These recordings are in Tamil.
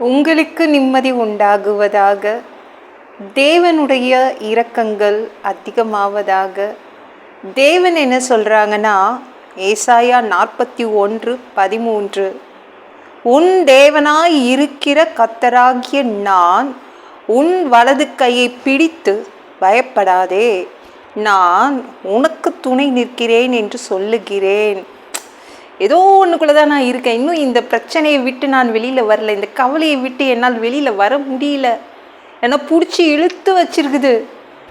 உங்களுக்கு நிம்மதி உண்டாகுவதாக. தேவனுடைய இரக்கங்கள் அதிகமாவதாக. தேவன் என்ன சொல்கிறாங்கன்னா ஏசாயா நாற்பத்தி ஒன்று பதிமூன்று. உன் தேவனாய் இருக்கிற கத்தராகிய நான் உன் வலது கையை பிடித்து பயப்படாதே. நான் உனக்கு துணை நிற்கிறேன் என்று சொல்லுகிறேன். ஏதோ ஒன்றுக்குள்ளே தான் நான் இருக்கேன். இன்னும் இந்த பிரச்சனையை விட்டு நான் வெளியில் வரல. இந்த கவலையை விட்டு என்னால் வெளியில் வர முடியல. ஏன்னா பிடிச்சி இழுத்து வச்சிருக்குது.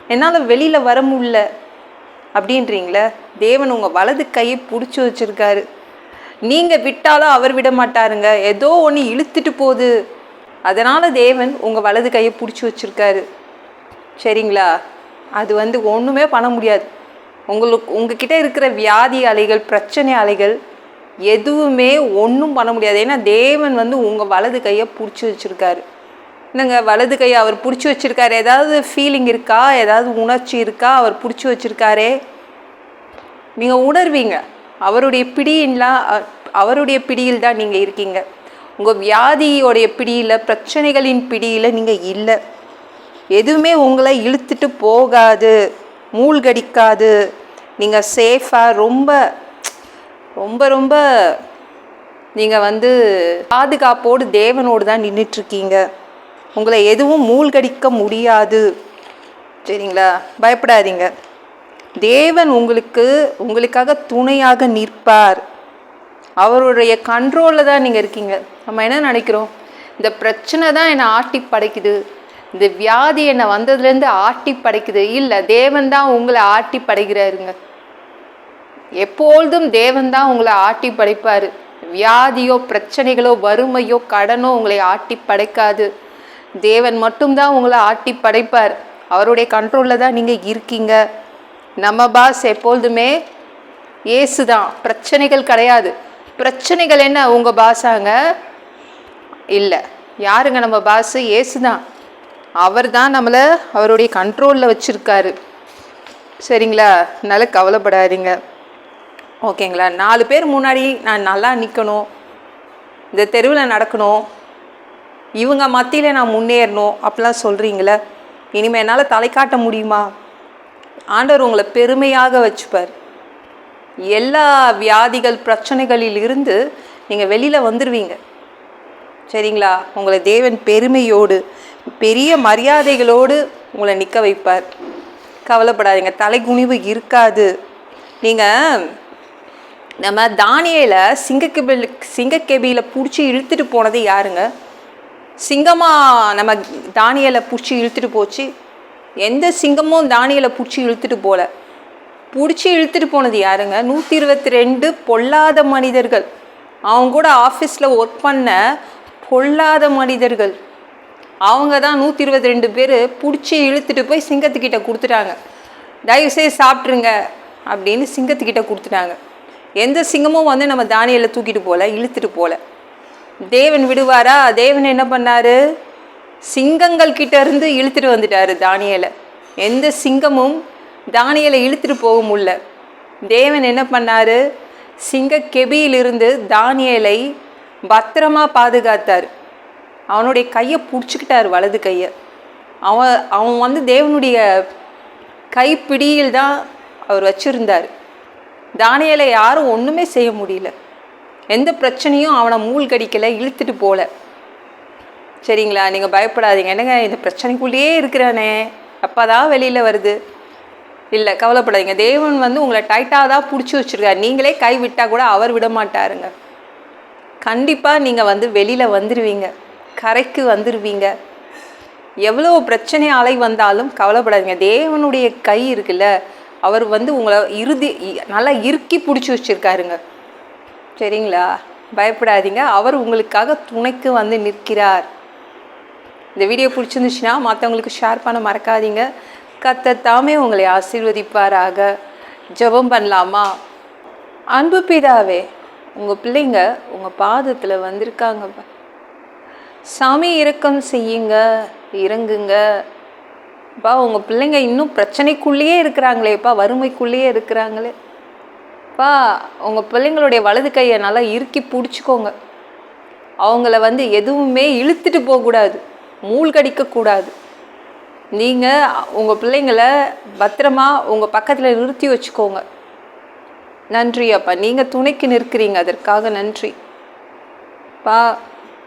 என்னால் வெளியில் வர முடியல. அப்படின்றீங்களே? தேவன் உங்கள் வலது கையை பிடிச்சி வச்சிருக்காரு. நீங்கள் விட்டாலும் அவர் விட மாட்டாருங்க. ஏதோ ஒன்று இழுத்துட்டு போகுது. அதனால் தேவன் உங்கள் வலது கையை பிடிச்சி வச்சுருக்காரு. சரிங்களா? அது வந்து ஒன்றுமே பண்ண முடியாது. உங்களுக்கு உங்ககிட்ட இருக்கிற வியாதி அலைகள் பிரச்சனை அலைகள் எதுவுமே ஒன்றும் பண்ண முடியாது. ஏன்னா தேவன் வந்து உங்கள் வலது கையை பிடிச்சி வச்சுருக்காரு. என்னங்க வலது கையை அவர் பிடிச்சி வச்சுருக்காரு? ஏதாவது ஃபீலிங் இருக்கா? ஏதாவது உணர்ச்சி இருக்கா? அவர் பிடிச்சி வச்சுருக்காரே? நீங்கள் உணர்வீங்க. அவருடைய பிடியின்லாம் அ- அவருடைய பிடியில் தான் நீங்கள் இருக்கீங்க. உங்கள் வியாதியோடைய பிடியில் பிரச்சனைகளின் பிடியில் நீங்கள் இல்லை. எதுவுமே உங்களை இழுத்துட்டு போகாது. மூழ்கடிக்காது. நீங்கள் சேஃபாக ரொம்ப ரொம்ப ரொம்ப நீங்கள் வந்து பாதுகாப்போடு தேவனோடு தான் நின்றுட்டுருக்கீங்க உங்களை எதுவும் மூழ்கடிக்க முடியாது. சரிங்களா? பயப்படாதீங்க. தேவன் உங்களுக்கு உங்களுக்காக துணையாக நிற்பார். அவருடைய கண்ட்ரோலில் தான் நீங்கள் இருக்கீங்க. நம்ம என்ன நினைக்கிறோம்? இந்த பிரச்சனை தான் என்னை ஆட்டி படைக்குது. இந்த வியாதி என்னை வந்ததுலேருந்து ஆட்டி படைக்குது. இல்லை தேவன் தான் உங்களை ஆட்டி படைக்கிறாருங்க. எப்பொழுதும் தேவன் தான் உங்களை ஆட்டி படைப்பார். வியாதியோ பிரச்சனைகளோ வறுமையோ கடனோ உங்களை ஆட்டி படைக்காது. தேவன் மட்டும்தான் உங்களை ஆட்டி படைப்பார். அவருடைய கண்ட்ரோலில் தான் நீங்கள் இருக்கீங்க. நம்ம பாஸ் எப்பொழுதுமே ஏசு தான் பிரச்சனைகள் கிடையாது. பிரச்சனைகள் என்ன? உங்கள் பாஸாங்க இல்லை. யாருங்க நம்ம பாஸு ஏசு தான் அவர் தான் நம்மளை அவருடைய கண்ட்ரோலில் வச்சுருக்காரு. சரிங்களா? நல்லா கவலைப்படாதீங்க. ஓகேங்களா? நாலு பேர் முன்னாடி நான் நல்லா நிற்கணும் இந்த தெருவில் நடக்கணும். இவங்க மத்தியில் நான் முன்னேறணும் அப்படிலாம் சொல்கிறீங்களே இனிமேல் என்னால் தலை காட்ட முடியுமா? ஆண்டவர் உங்களை பெருமையாக வச்சுப்பார். எல்லா வியாதிகள் பிரச்சனைகளில் இருந்து நீங்கள் வெளியில் வந்துடுவீங்க சரிங்களா? உங்களை தேவன் பெருமையோடு பெரிய மரியாதைகளோடு உங்களை நிற்க வைப்பார். கவலைப்படாதீங்க. தலைகுனிவு இருக்காது. நீங்கள் நம்ம தானியையில் சிங்கக்கெபில் சிங்கக்கெபியில் பிடிச்சி இழுத்துட்டு போனது யாருங்க? சிங்கமா நம்ம தானியலை பிடிச்சி இழுத்துட்டு போச்சு. எந்த சிங்கமும் தானியலை பிடிச்சி இழுத்துட்டு போல. பிடிச்சி இழுத்துட்டு போனது யாருங்க? நூற்றி இருபத்தி ரெண்டு பொல்லாத மனிதர்கள். அவங்க கூட ஆஃபீஸில் ஒர்க் பண்ண பொல்லாத மனிதர்கள். அவங்க தான் நூற்றி இருபத்தி ரெண்டு பேர் பிடிச்சி இழுத்துட்டு போய் சிங்கத்துக்கிட்ட கொடுத்துட்டாங்க. தயவுசெய்து சாப்பிட்ருங்க அப்படின்னு சிங்கத்துக்கிட்ட கொடுத்துட்டாங்க. எந்த சிங்கமும் வந்து நம்ம தானியலை தூக்கிட்டு போகல இழுத்துட்டு போகல. தேவன் விடுவாரா? தேவன் என்ன பண்ணாரு? சிங்கங்கள் கிட்டேருந்து இழுத்துட்டு வந்துட்டார் தானியலை. எந்த சிங்கமும் தானியலை இழுத்துட்டு போக முடியல. தேவன் என்ன பண்ணார்? சிங்க கெபியிலிருந்து தானியலை பத்திரமா பாதுகாத்தார். அவனுடைய கையை பிடிச்சிக்கிட்டார் வலது கையை. அவன் அவன் வந்து தேவனுடைய கைப்பிடியில் தான் அவர் வச்சுருந்தார். தானியலை யாரும் ஒன்றுமே செய்ய முடியல. எந்த பிரச்சனையும் அவனை மூழ்கடிக்கலை இழுத்துட்டு போகல சரிங்களா? நீங்கள் பயப்படாதீங்க. என்னங்க இந்த பிரச்சனைக்குள்ளேயே இருக்கிறானே? அப்போ தான் வெளியில் வருது. இல்லை கவலைப்படாதீங்க. தேவன் வந்து உங்களை டைட்டாக தான் பிடிச்சி வச்சுருக்காரு. நீங்களே கை விட்டால் கூட அவர் விட மாட்டாருங்க. கண்டிப்பாக நீங்கள் வந்து வெளியில் வந்துடுவீங்க கரைக்கு வந்துடுவீங்க எவ்வளோ பிரச்சனை அலை வந்தாலும் கவலைப்படாதீங்க. தேவனுடைய கை இருக்குல்ல. அவர் வந்து உங்களை இறுதி இ- நல்லா இறுக்கி பிடிச்சி வச்சுருக்காருங்க. சரிங்களா? பயப்படாதீங்க. அவர் உங்களுக்காக துணைக்கு வந்து நிற்கிறார். இந்த வீடியோ பிடிச்சிருந்துச்சுன்னா மற்றவங்களுக்கு ஷேர் பண்ண மறக்காதீங்க. கர்த்தர் தாமே உங்களை ஆசீர்வதிப்பாராக. ஜெபம் பண்ணலாமா? அன்பு பிதாவே உங்கள் பிள்ளைங்க உங்கள் பாதத்தில் வந்திருக்காங்க சாமி இறக்கம் செய்யுங்க இறங்குங்க. அப்பா உங்கள் பிள்ளைங்க இன்னும் பிரச்சனைக்குள்ளேயே இருக்கிறாங்களேப்பா வறுமைக்குள்ளேயே இருக்கிறாங்களே. பா உங்கள் பிள்ளைங்களுடைய வலது கையை நல்லா இறுக்கி பிடிச்சிக்கோங்க. அவங்கள வந்து எதுவுமே இழுத்துட்டு போகக்கூடாது மூழ்கடிக்கக்கூடாது நீங்கள் உங்கள் பிள்ளைங்கள பத்திரமா உங்கள் பக்கத்தில் நிறுத்தி வச்சுக்கோங்க. நன்றி அப்பா. நீங்கள் துணைக்கு நிற்கிறீங்க அதற்காக நன்றி. பா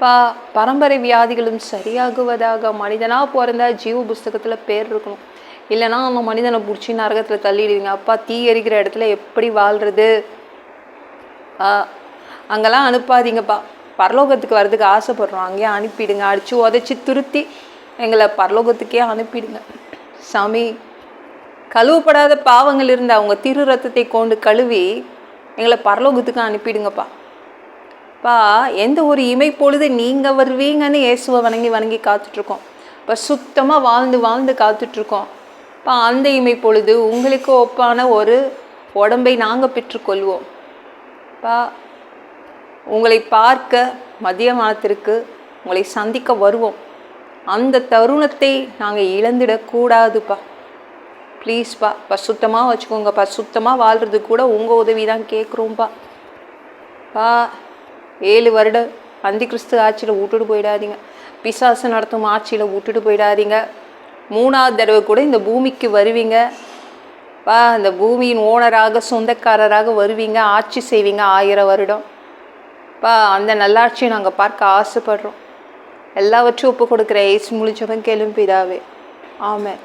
பா பரம்பரை வியாதிகளும் சரியாகுவதாக மனிதனாக பிறந்தா ஜீவ புஸ்தகத்தில் பேர் இருக்கணும். இல்லைன்னா அந்த மனிதனை பிடிச்சி நரகத்தில் தள்ளிடுவீங்க. அப்பா தீ எரிக்கிற இடத்துல எப்படி வாழ்கிறது ஆ அங்கெல்லாம் அனுப்பாதீங்கப்பா. பரலோகத்துக்கு வர்றதுக்கு ஆசைப்படுறோம். அங்கேயே அனுப்பிடுங்க. அடித்து உதச்சி துருத்தி எங்களை பரலோகத்துக்கே அனுப்பிடுங்க. சாமி கழுவப்படாத பாவங்கள் இருந்த அவங்க திரு ரத்தத்தை கொண்டு கழுவி எங்களை பரலோகத்துக்கு அனுப்பிடுங்கப்பா. பா எந்த ஒரு இமை பொழுது நீங்கள் வருவீங்கன்னு இயேசுவை வணங்கி வணங்கி காத்துட்ருக்கோம். இப்போ சுத்தமாக வாழ்ந்து வாழ்ந்து காத்துட்ருக்கோம். பா அந்த இமை பொழுது உங்களுக்கு ஒப்பான ஒரு உடம்பை நாங்கள் பெற்றுக்கொள்வோம். பா உங்களை பார்க்க மதியமானத்திற்கு உங்களை சந்திக்க வருவோம். அந்த தருணத்தை நாங்கள் இழந்துடக்கூடாதுப்பா ப்ளீஸ்ப்பா பசுத்தமாக வச்சுக்கோங்கப்பா. சுத்தமாக வாழ்கிறது கூட உங்கள் உதவி தான் கேட்குறோம்ப்பா பா ஏழு வருடம் அந்தி கிறிஸ்து ஆட்சியில் விட்டுட்டு போயிடாதீங்க. பிசாசு நடத்தும் ஆட்சியில் விட்டுட்டு போயிடாதீங்க. மூணாவது தடவை கூட இந்த பூமிக்கு வருவீங்க. வா இந்த பூமியின் ஓனராக சொந்தக்காரராக வருவீங்க. ஆட்சி செய்வீங்க ஆயிரம் வருடம். வா அந்த நல்லாட்சியை நாங்கள் பார்க்க ஆசைப்படுறோம். எல்லாவற்றையும் ஒப்பு கொடுக்குற ஏசு முழிச்சவன் கேளும் பிதாவே. ஆமாம்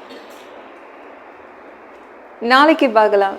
நாளைக்கு பார்க்கலாம்.